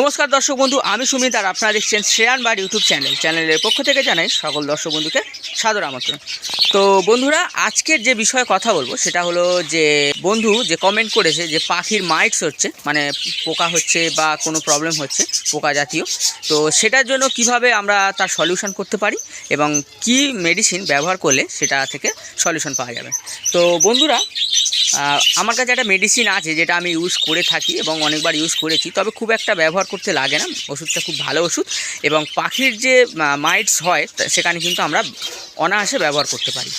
নমস্কার দর্শক বন্ধু, আমি সুমিত আর আপনারা দেখছেন শ্রেয়ান বার ইউটিউব চ্যানেল। চ্যানেলের পক্ষ থেকে জানাই সকল দর্শক বন্ধুকে সাদর আমন্ত্রণ। তো বন্ধুরা, আজকের যে বিষয়ে কথা বলব, সেটা হলো যে বন্ধু যে কমেন্ট করেছে যে পাখির মাইটস হচ্ছে মানে পোকা হচ্ছে বা কোনো প্রবলেম হচ্ছে, পোকা জাতীয়, তো সেটার জন্য কীভাবে আমরা তার সলিউশন করতে পারি এবং কি মেডিসিন ব্যবহার করলে সেটা থেকে সলিউশন পাওয়া যাবে। তো বন্ধুরা আমার কাছে একটা মেডিসিন আছে যেটা আমি ইউজ করে থাকি এবং অনেকবার ইউজ করেছি, তবে খুব একটা ব্যবহার করতে লাগে না। ওষুধটা খুব ভালো ওষুধ এবং পাখির যে মাইটস হয় সেখানে কিন্তু আমরা অনায়াসে ব্যবহার করতে পারি।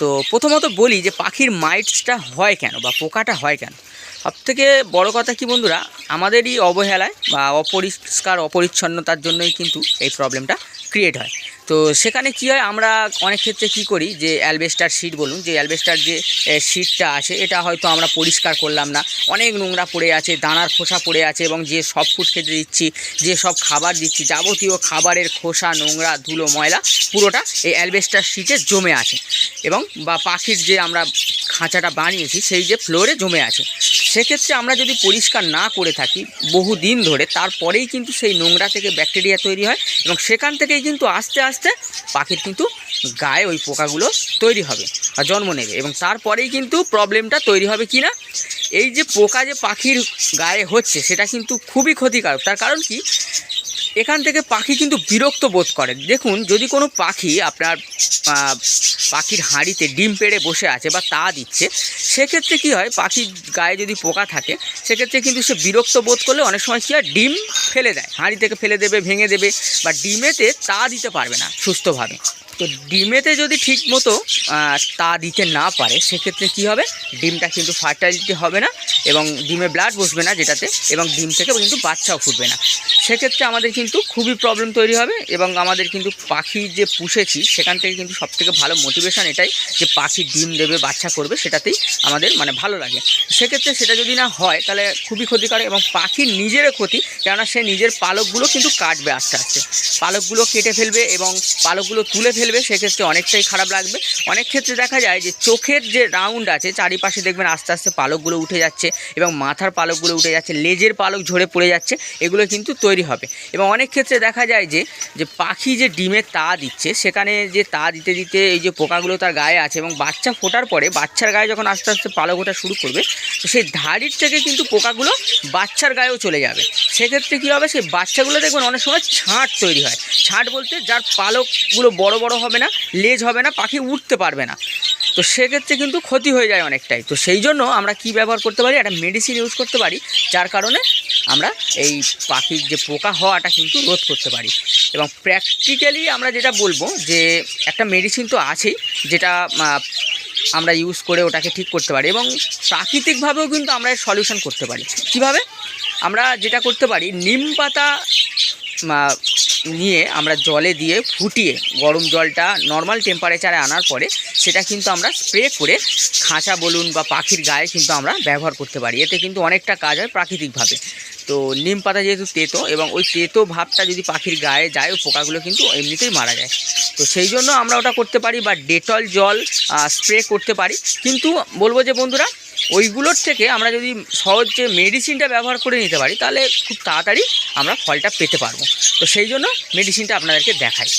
তো প্রথমত বলি যে, পাখির মাইটসটা হয় কেন বা পোকাটা হয় কেন? সব থেকে বড় কথা কি বন্ধুরা, আমাদেরই অবহেলায় বা অপরিষ্কার, অপরিচ্ছন্নতার জন্যই কিন্তু এই প্রবলেমটা ক্রিয়েট হয়। তো সেখানে কি হয়, আমরা অনেক ক্ষেত্রে কি করি যে অ্যালবেস্টার শিট বলুন, যে অ্যালবেস্টার যে শিটটা আছে, এটা হয়তো আমরা পরিষ্কার করলাম না। অনেক নোংরা পড়ে আছে, দানার খোসা পড়ে আছে এবং যে সব ফুড খেতে দিচ্ছি, যে সব খাবার দিচ্ছি, যাবতীয় খাবারের খোসা, নোংরা, ধুলো, ময়লা, পুরোটা এই অ্যালবেস্টার শিটে জমে আছে। এবং বা পাখির যে আমরা খাঁচাটা বানিয়েছি, সেই যে ফ্লোরে জমে আছে। সেক্ষেত্রে আমরা যদি পরিষ্কার না করে থাকি বহু দিন ধরে, তারপরেই কিন্তু সেই নোংরা থেকে ব্যাকটেরিয়া তৈরি হয় এবং সেখান থেকেই কিন্তু আস্তে আস্তে পাখির কিন্তু গায়ে ওই পোকাগুলো তৈরি হবে আর জন্ম নেবে এবং তারপরেই কিন্তু প্রবলেমটা তৈরি হবে কি না? এই যে পোকা যে পাখির গায়ে হচ্ছে, সেটা কিন্তু খুবই ক্ষতিকারক। তার কারণ কি? এখান থেকে পাখি কিন্তু বিরক্ত বোধ করে দেখুন, যদি কোনো পাখি আপনার পাখির হাঁড়িতে ডিম পেড়ে বসে আছে বা তা দিচ্ছে, সেক্ষেত্রে কি হয়, পাখির গায়ে যদি পোকা থাকে, সেক্ষেত্রে কিন্তু সে বিরক্ত বোধ করলে অনেক সময় কী হয়, ডিম ফেলে দেয়। হাঁড়ি থেকে ফেলে দেবে, ভেঙে দেবে বা ডিমেতে তা দিতে পারবে না সুস্থভাবে। তো ডিমেতে যদি ঠিক মতো তা দিতে না পারে, সেক্ষেত্রে কি হবে? ডিমটা কিন্তু ফার্টাইলিটি হবে না এবং ডিমে ব্লাড বসবে না যেটাতে এবং ডিম থেকে কিন্তু বাচ্চাও ফুটবে না। সেক্ষেত্রে আমাদের কিন্তু খুবই প্রবলেম তৈরি হবে এবং আমাদের কিন্তু পাখি যে পুষেছি, সেখান থেকে কিন্তু সবথেকে ভালো মোটিভেশন এটাই যে পাখি ডিম দেবে, বাচ্চা করবে, সেটাতেই আমাদের মানে ভালো লাগে। সেক্ষেত্রে সেটা যদি না হয়, তাহলে খুবই ক্ষতিকারক এবং পাখির নিজেরও ক্ষতি, কেননা সে নিজের পালকগুলো কিন্তু কাটবে আস্তে আস্তে। পালকগুলো কেটে ফেলবে এবং পালকগুলো তুলে ফেলবে সেক্ষেত্রে অনেকটাই খারাপ লাগবে। অনেক ক্ষেত্রে দেখা যায় যে চোখের যে রাউন্ড আছে, চারিপাশে দেখবেন আস্তে আস্তে পালকগুলো উঠে যাচ্ছে এবং মাথার পালকগুলো উঠে যাচ্ছে, লেজের পালক ঝরে পড়ে যাচ্ছে, এগুলো কিন্তু তৈরি হবে। এবং অনেক ক্ষেত্রে দেখা যায় যে যে পাখি যে ডিমের তা দিচ্ছে, সেখানে যে তা দিতে দিতে এই যে পোকাগুলো তার গায়ে আছে এবং বাচ্চা ফোটার পরে বাচ্চার গায়ে যখন আস্তে আস্তে পালক ওঠা শুরু করবে, তো সেই ধাড়ির থেকে কিন্তু পোকাগুলো বাচ্চার গায়েও চলে যাবে। সেক্ষেত্রে কী হবে? সেই বাচ্চাগুলো দেখবেন অনেক সময় ছাঁট তৈরি হয়। ছাঁট বলতে যার পালকগুলো বড় বড় হবে না, লেজ হবে না, পাখি উঠতে পারবে না। তো সেক্ষেত্রে কিন্তু ক্ষতি হয়ে যায় অনেকটাই। তো সেই জন্য আমরা কি ব্যবহার করতে পারি? একটা মেডিসিন ইউজ করতে পারি, যার কারণে আমরা এই পাখির যে পোকা হওয়াটা কিন্তু রোধ করতে পারি। এবং প্র্যাকটিক্যালি আমরা যেটা বলব যে, একটা মেডিসিন তো আছেই, যেটা আমরা ইউজ করে ওটাকে ঠিক করতে পারি এবং প্রাকৃতিকভাবেও কিন্তু আমরা এর সলিউশন করতে পারি। কীভাবে? আমরা যেটা করতে পারি, নিম পাতা নিয়ে আমরা জলে দিয়ে ফুটিয়ে গরম জলটা নর্মাল টেম্পারেচারে আনার পরে সেটা কিন্তু আমরা স্প্রে করে খাঁচা বলুন বা পাখির গায়ে কিন্তু আমরা ব্যবহার করতে পারি। এতে কিন্তু অনেকটা কাজ হয় প্রাকৃতিকভাবে। তো নিম পাতা যেহেতু তেতো এবং ওই তেতো ভাবটা যদি পাখির গায়ে যায় পোকাগুলো কিন্তু এমনিতেই মারা যায়। তো সেই জন্য আমরা ওটা করতে পারি বা ডেটল জল স্প্রে করতে পারি। কিন্তু বলব যে বন্ধুরা ওইগুলোর থেকে আমরা যদি সহজ যে মেডিসিনটা ব্যবহার করে নিতে পারি, তাহলে খুব তাড়াতাড়ি আমরা ফলটা পেতে পারব। তো সেই জন্য মেডিসিনটা আপনাদেরকে দেখাই।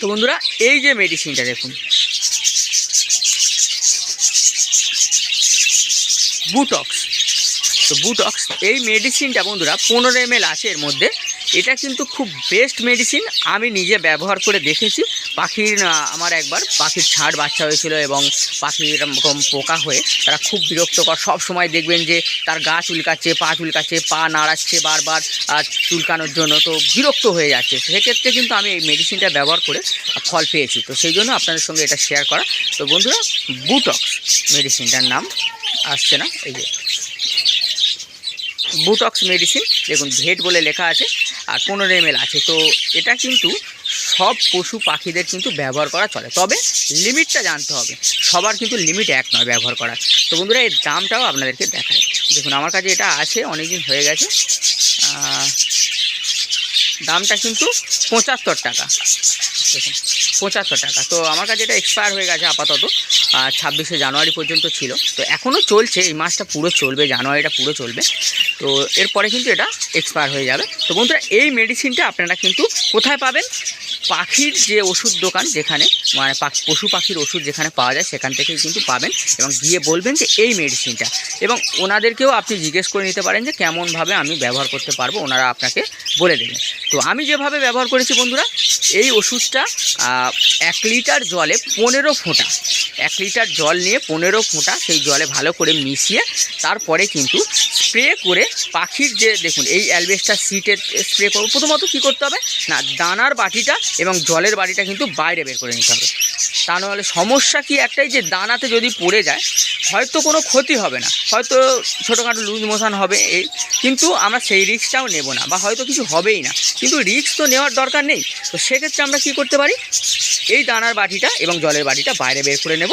তো বন্ধুরা, এই যে মেডিসিনটা দেখুন। বুটক্স তো বুটক্স এই মেডিসিনটা বন্ধুরা, পনেরো এম আছে এর মধ্যে। এটা কিন্তু খুব বেস্ট মেডিসিন আমি নিজে ব্যবহার করে দেখেছি। পাখির আমার একবার পাখির ছাড় বাচ্চা হয়েছিল এবং পাখির এরকম পোকা হয়ে তারা খুব বিরক্তকর। সব সময় দেখবেন যে তার গা চুলকাচ্ছে, পা চুলকাচ্ছে, পা নাড়াচ্ছে বারবার আর চুলকানোর জন্য তো বিরক্ত হয়ে যাচ্ছে। সেক্ষেত্রে কিন্তু আমি এই মেডিসিনটা ব্যবহার করে ফল পেয়েছি। তো সেই জন্য আপনাদের সঙ্গে এটা শেয়ার করা। তো বন্ধুরা বুটক্স মেডিসিনটার নাম আসছে না? এই যে বুটক্স মেডিসিন দেখুন ভেট বলে লেখা আছে। আর পনেরো এম আছে। তো এটা কিন্তু সব পশু পাখিদের কিন্তু ব্যবহার করা চলে। তবে লিমিটটা জানতে হবে। সবার কিন্তু লিমিট এক নয় ব্যবহার করার। তো বন্ধুরা, এর দামটাও আপনাদেরকে দেখায় দেখুন, আমার কাছে এটা আছে অনেক দিন হয়ে গেছে। দামটা কিন্তু পঁচাত্তর টাকা। দেখুন পঁচাত্তর টাকা। তো আমার কাছে এটা এক্সপায়ার হয়ে গেছে আপাতত। ছাব্বিশে জানুয়ারি পর্যন্ত ছিল। তো এখনও চলছে। এই মাসটা পুরো চলবে। জানুয়ারিটা পুরো চলবে। তো এরপরে কিন্তু এটা এক্সপায়ার হয়ে যাবে। তো বন্ধুরা, এই মেডিসিনটা আপনারা কিন্তু কোথায় পাবেন? পাখির যে ওষুধ দোকান যেখানে মানে পশু পাখির ওষুধ যেখানে পাওয়া যায়, সেখান থেকেই কিন্তু পাবেন এবং গিয়ে বলবেন যে এই মেডিসিনটা এবং ওনাদেরকেও আপনি জিজ্ঞেস করে নিতে পারেন যে কেমনভাবে আমি ব্যবহার করতে পারব। ওনারা আপনাকে বলে দেবেন। তো আমি যেভাবে ব্যবহার করেছি বন্ধুরা, এই ওষুধটা আহ, এক লিটার জলে পনেরো ফোঁটা। এক লিটার জল নিয়ে পনেরো ফোঁটা সেই জলে ভালো করে মিশিয়ে তারপরে কিন্তু স্প্রে করে পাখির যে দেখুন এই অ্যালবেস্টার সিটের স্প্রে করব। প্রথমত কী করতে হবে? না দানার বাটিটা এবং জলের বাটিটা কিন্তু বাইরে বের করে নিতে হবে। তা নাহলে সমস্যা কি একটাই যে দানাতে যদি পড়ে যায়, হয়তো কোনো ক্ষতি হবে না। হয়তো ছোটোখাটো লুজ মোশান হবে এই, কিন্তু আমরা সেই রিক্সটাও নেব না বা হয়তো কিছু হবেই না। কিন্তু রিক্স তো নেওয়ার দরকার নেই। তো সেক্ষেত্রে আমরা কি করতে পারি? এই দানার বাটিটা এবং জলের বাটিটা বাইরে বের করে নেব।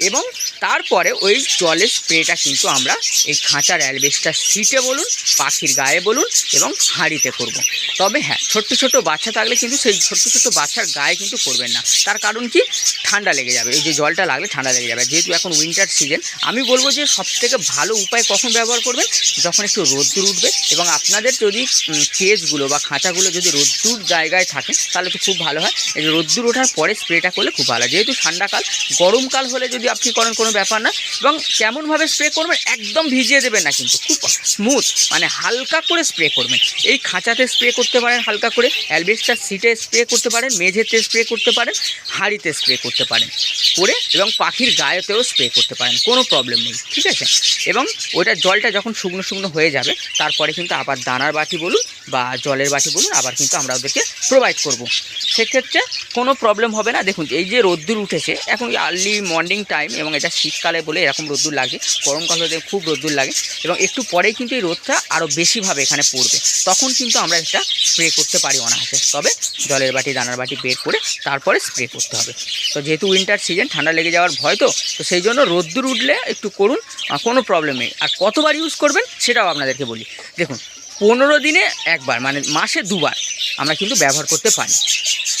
এবং তারপরে ওই জলের স্প্রেটা কিন্তু আমরা এই খাঁচার অ্যালবেস্টার সিটে বলুন, পাখির গায়ে বলুন এবং হাঁড়িতে করব। তবে হ্যাঁ ছোট্ট ছোট বাচ্চা থাকলে কিন্তু সেই ছোট্ট ছোট বাচ্চার গায়ে কিন্তু করবেন না। তার কারণ কি? ঠান্ডা লেগে যাবে। এই যে জলটা লাগলে ঠান্ডা লেগে যাবে। যেহেতু এখন উইন্টার সিজন আমি বলব যে সবথেকে ভালো উপায় কখন ব্যবহার করবেন? যখন একটু রোদ্দুর উঠবে এবং আপনাদের যদি কেজগুলো বা খাঁচাগুলো যদি রোদ্দুর জায়গায় থাকে, তাহলে তো খুব ভালো হয়। রোদ্দুর ওঠার পরে স্প্রেটা করলে খুব ভালো যেহেতু ঠান্ডাকাল, গরমকাল হলে যদি আপনি করেন কোনো ব্যাপার না, এবং কেমনভাবে স্প্রে করবেন একদম ভিজিয়ে দেবেন না কিন্তু, খুব স্মুথ মানে হালকা করে স্প্রে করবেন। এই খাঁচাতে স্প্রে করতে পারেন হালকা করে, অ্যালবেস্টার সিটে স্প্রে করতে পারেন, মেঝেতে স্প্রে করতে পারেন, হাঁড়িতে স্প্রে করতে পারেন, করে এবং পাখির গায়েতেও স্প্রে করতে পারেন, কোনো প্রবলেম নেই, ঠিক আছে? এবং ওইটা জলটা যখন শুকনো শুকনো হয়ে যাবে, তারপরে কিন্তু আবার দানার বাটি বলুন বা জলের বাটি বলুন, আবার কিন্তু আমরা ওদেরকে প্রোভাইড করব। সেক্ষেত্রে কোনো প্রবলেম হবে না। দেখুন, এই যে রোদ্দুর উঠেছে, এখন আর্লি মর্নিং টাইম এবং এটা শীতকালে বলে এরকম রোদ্দুর লাগে, গরমকাল হলে খুব রোদ্দুর লাগে এবং একটু পরেই কিন্তু এই রোদটা আরও বেশিভাবে এখানে পড়বে। তখন কিন্তু আমরা এটা স্প্রে করতে পারি অনায়াসে। তবে জলের বাটি, দানার বাটি বের করে তারপরে স্প্রে করতে হবে। তো যেহেতু উইন্টার সিজন ঠান্ডা লেগে যাওয়ার ভয় তো তো সেই জন্য রোদ্দুর উঠলে একটু করুন কোনো প্রবলেম নেই। আর কতবার ইউজ করবেন সেটাও আপনাদেরকে বলি। দেখুন পনেরো দিনে একবার মানে মাসে দুবার আমরা কিন্তু ব্যবহার করতে পারি।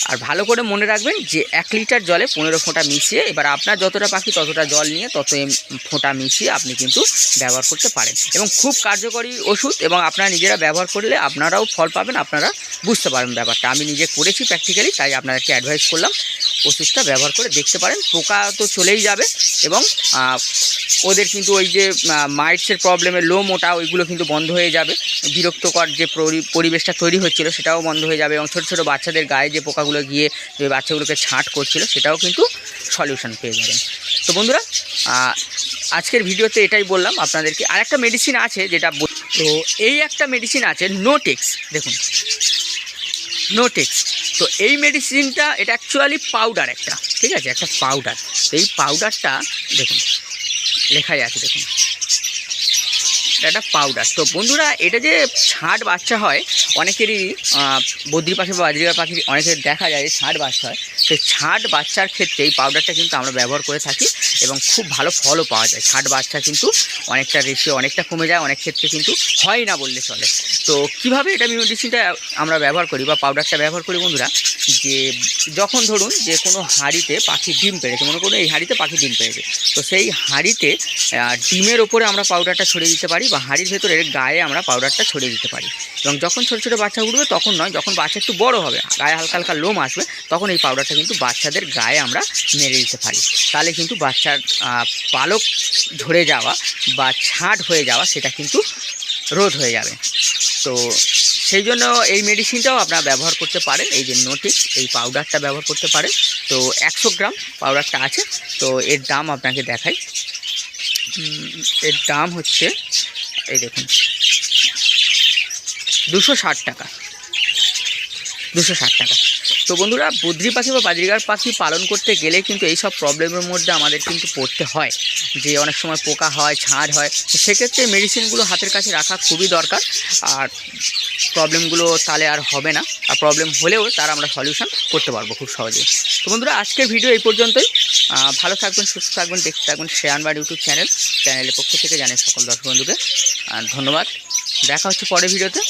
আর ভালো করে মনে রাখবেন যে এক লিটার জলে পনেরো ফোঁটা মিশিয়ে, এবার আপনার যতটা পাখি ততটা জল নিয়ে তত ফোঁটা মিশিয়ে আপনি কিন্তু ব্যবহার করতে পারেন। এবং খুব কার্যকরী ওষুধ এবং আপনারা নিজেরা ব্যবহার করলে আপনারাও ফল পাবেন, আপনারা বুঝতে পারবেন ব্যাপারটা। আমি নিজে করেছি প্র্যাকটিক্যালি তাই আপনাদেরকে অ্যাডভাইস করলাম। ওষুধটা ব্যবহার করে দেখতে পারেন, পোকা তো চলেই যাবে এবং ওদের কিন্তু ওই যে মাইটসের প্রবলেমে লো মোটা ওইগুলো কিন্তু বন্ধ হয়ে যাবে। বিরক্তকর যে পরিবেশটা তৈরি হচ্ছিল সেটাও বন্ধ হয়ে যাবে এবং ছোটো ছোটো বাচ্চাদের গায়ে যে পোকাগুলো গিয়ে যে বাচ্চাগুলোকে ছাঁট করছিল সেটাও কিন্তু সলিউশন পেয়ে যাবেন। তো বন্ধুরা আজকের ভিডিওতে এটাই বললাম আপনাদেরকে। আর একটা মেডিসিন আছে যেটা তো এই একটা মেডিসিন আছে নোটেক্স দেখুন। নোটেক্স তো এই মেডিসিনটা এটা অ্যাকচুয়ালি পাউডার একটা, ঠিক আছে? একটা পাউডার এই পাউডারটা দেখুন, লেখাই আছে, দেখুন। এটা একটা পাউডার তো বন্ধুরা, এটা যে ছাট বাচ্চা হয়, অনেকেরই বদ্রি পাখি বা বাজরিকার পাখি অনেকের দেখা যায় যে ছাট বাচ্চা হয়। সেই ছাট বাচ্চার ক্ষেত্রে এই পাউডারটা কিন্তু আমরা ব্যবহার করে থাকি এবং খুব ভালো ফলও পাওয়া যায়। ছাট বাচ্চা কিন্তু অনেকটা রেশিও অনেকটা কমে যায়, অনেক ক্ষেত্রে কিন্তু হয় না বললে চলে। তো কীভাবে এটা মেডিসিনটা আমরা ব্যবহার করি বা পাউডারটা ব্যবহার করি বন্ধুরা, যে যখন ধরুন যে কোনো হাঁড়িতে পাখি ডিম পেড়েছে মনে করুন এই হাঁড়িতে পাখি ডিম পেড়েছে তো সেই হাঁড়িতে ডিমের ওপরে আমরা পাউডারটা ছড়িয়ে দিতে পারি বা হাঁড়ির ভেতরের গায়ে আমরা পাউডারটা ছড়িয়ে দিতে পারি। এবং যখন ছোটো ছোটো বাচ্চা উঠবে, তখন নয়, যখন বাচ্চা একটু বড় হবে, গায়ে হালকা হালকা লোম আসবে, তখন এই পাউডারটা কিন্তু বাচ্চাদের গায়ে আমরা মেরে দিতে পারি। তাহলে কিন্তু বাচ্চার পালক ঝরে যাওয়া বা ছাট হয়ে যাওয়া সেটা কিন্তু রোধ হয়ে যাবে। তো সেই জন্য এই মেডিসিনটাও আপনারা ব্যবহার করতে পারেন, এই যে নোটিক এই পাউডারটা ব্যবহার করতে পারেন। তো একশো গ্রাম পাউডারটা আছে, তো এর দাম আপনাকে দেখাই। এর দাম হচ্ছে এই দেখুন। দুশো ষাট টাকা। দুশো ষাট টাকা। তো বন্ধুরা, বদ্রি পাখি বা বাজরিগার পাখি পালন করতে গেলে কিন্তু এই সব প্রবলেমের মধ্যে আমাদের কিন্তু পড়তে হয়। যে অনেক সময় পোকা হয়, ছাড় হয়, তো সেক্ষেত্রে মেডিসিনগুলো হাতের কাছে রাখা খুবই দরকার। আর প্রবলেমগুলো তাহলে আর হবে না। আর প্রবলেম হলেও তার আমরা সলিউশন করতে পারব খুব সহজেই। তো বন্ধুরা, আজকের ভিডিও এই পর্যন্তই। ভালো থাকবেন সুস্থ থাকবেন দেখতে থাকবেন শেয়ানবার ইউটিউব চ্যানেল, চ্যানেলের পক্ষ থেকে জানাই সকল দর্শক বন্ধুকে ধন্যবাদ। দেখা হচ্ছে পরের ভিডিওতে।